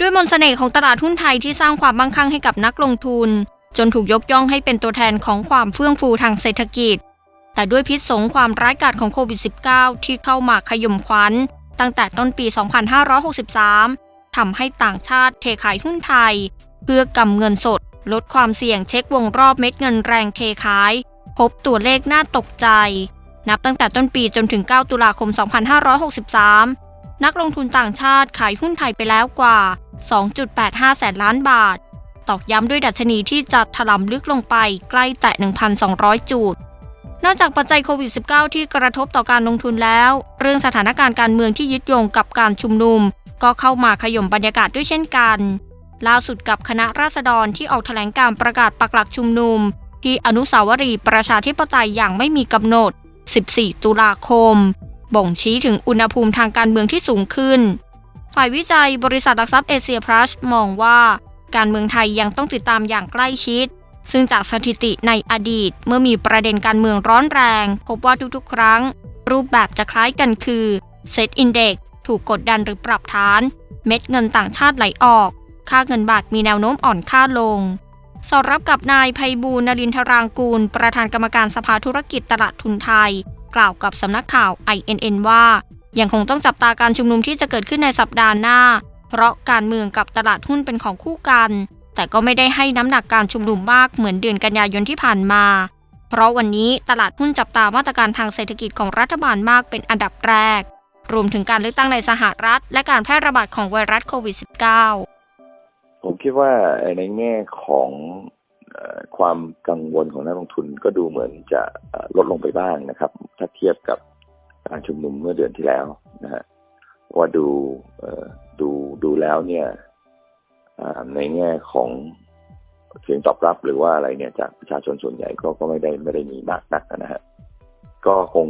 ด้วยมนต์เสน่ห์ของตลาดหุ้นไทยที่สร้างความมั่งคั่งให้กับนักลงทุน จนถูกยกย่องให้เป็นตัวแทนของความเฟื่องฟูทางเศรษฐกิจ แต่ด้วยพิษสงความร้ายกาจของโควิด -19 ที่เข้ามาขย่มขวัญตั้งแต่ต้นปี 2563 ทำให้ต่างชาติเทขายหุ้นไทย เพื่อกำเงินสด ลดความเสี่ยงเช็ควงรอบเม็ดเงินแรงเทขาย พบตัวเลขน่าตกใจ นับตั้งแต่ต้นปีจนถึง 9 ตุลาคม 2563 นักลงทุนต่างชาติขายหุ้นไทยไปแล้วกว่า 2.85 แสนล้านบาท ตอกย้ำด้วยดัชนีที่จะถล่มลึกลงไปใกล้แตะ 1,200 จุด นอกจากปัจจัยโควิด -19 ที่กระทบต่อการลงทุนแล้ว เรื่องสถานการณ์การเมืองที่ยึดโยงกับการชุมนุม ก็เข้ามาขย่มบรรยากาศด้วยเช่นกันล่าสุดกับคณะราษฎรที่ออกแถลงการประกาศปักหลักชุมนุม ที่อนุสาวรีย์ประชาธิปไตยอย่างไม่มีกำหนด 14 ตุลาคม บ่งชี้ถึงอุณหภูมิทางการเมืองที่สูงขึ้น ฝ่ายวิจัยบริษัทหลักทรัพย์เอเชียพลัสมองว่า การเมืองไทยยังต้องติดตามอย่างใกล้ชิด ซึ่งจากสถิติในอดีตเมื่อมีประเด็นการเมืองร้อนแรง พบว่าทุกๆ ครั้ง รูปแบบจะคล้ายกันคือเซตอินเด็กถูกกดดันหรือปรับฐาน เม็ดเงินต่างชาติไหลออก ค่าเงินบาทมีแนวโน้มอ่อนค่าลงสอดรับกับนายภัยบูลนรินทรางกูล ประธานกรรมการสภาธุรกิจตลาดทุนไทย กล่าวกับสำนักข่าว INN ว่า ยังคงต้องจับตาการชุมนุมที่จะเกิดขึ้นในสัปดาห์หน้า เพราะการเมืองกับตลาดหุ้นเป็นของคู่กัน แต่ก็ไม่ได้ให้น้ำหนักการชุมนุมมากเหมือนเดือนกันยายนที่ผ่านมา เพราะวันนี้ตลาดหุ้นจับตามาตรการทางเศรษฐกิจของรัฐบาลมากเป็นอันดับแรก รวมถึงการเลือกตั้งในสหรัฐ และการแพร่ระบาดของไวรัสโควิด -19 ผมคิดว่าในแง่ของ ความกังวลของนักลงทุนก็ดูเหมือนจะลดลงไปบ้างนะครับ ถ้าเทียบกับการชุมนุมเมื่อเดือนที่แล้วนะฮะว่าดูดูดูแล้วเนี่ยในแง่ของเสียงตอบรับหรือว่าอะไรเนี่ยจากประชาชนส่วนใหญ่ก็ก็ไม่ได้ไม่ได้มีมากนักนะฮะก็คง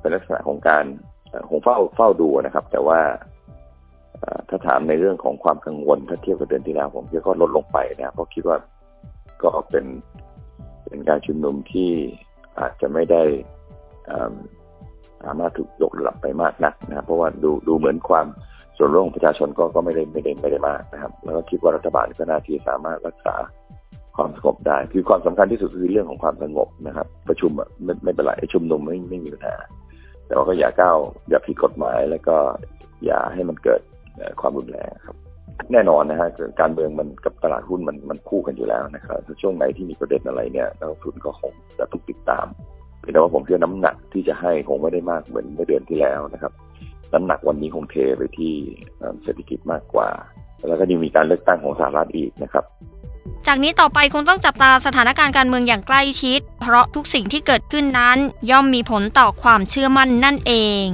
เป็นลักษณะของการคงเฝ้าเฝ้าดูนะครับ แต่ว่าถ้าถามในเรื่องของความกังวลถ้าเทียบกับเดือนที่แล้วผมคิดว่าก็ลดลงไปนะเพราะคิดว่า ก็เป็นเป็นการชุมนุมที่อาจจะไม่ได้อืมสามารถถูกยกระดับไปมากนักนะครับเพราะว่าดูดูเหมือนความส่วนร่วมของประชาชนก็ก็ไม่ได้ไม่ได้ไม่ได้มากนะครับ แล้วก็คิดว่ารัฐบาลก็น่าที่สามารถรักษาความสงบได้คือความสำคัญที่สุดคือเรื่องของความสงบนะครับ ประชุมอะไม่ไม่เป็นไรชุมนุมไม่ไม่มีปัญหาแต่ว่าก็อย่าก้าวอย่าผิดกฎหมายแล้วก็อย่าให้มันเกิดความรุนแรงครับ แน่นอนนะฮะการเมืองมันกับตลาดหุ้นมันมันคู่กันอยู่แล้วนะครับถ้าช่วงไหนที่มีประเด็นอะไรเนี่ยนักลงทุนก็คงจะต้องติดตามเพียงแต่ว่าผมเชื่อน้ำหนักที่จะให้คงไม่ได้มากเหมือนเมื่อเดือนที่แล้วนะครับ น้ำหนักวันนี้คงเทไปที่เอ่อเศรษฐกิจมากกว่า แล้วก็ยังมีการเลือกตั้งของสหรัฐอีกนะครับ จากนี้ต่อไปคงต้องจับตาสถานการณ์การเมืองอย่างใกล้ชิด เพราะทุกสิ่งที่เกิดขึ้นนั้น ย่อมมีผลต่อความเชื่อมั่นนั่นเอง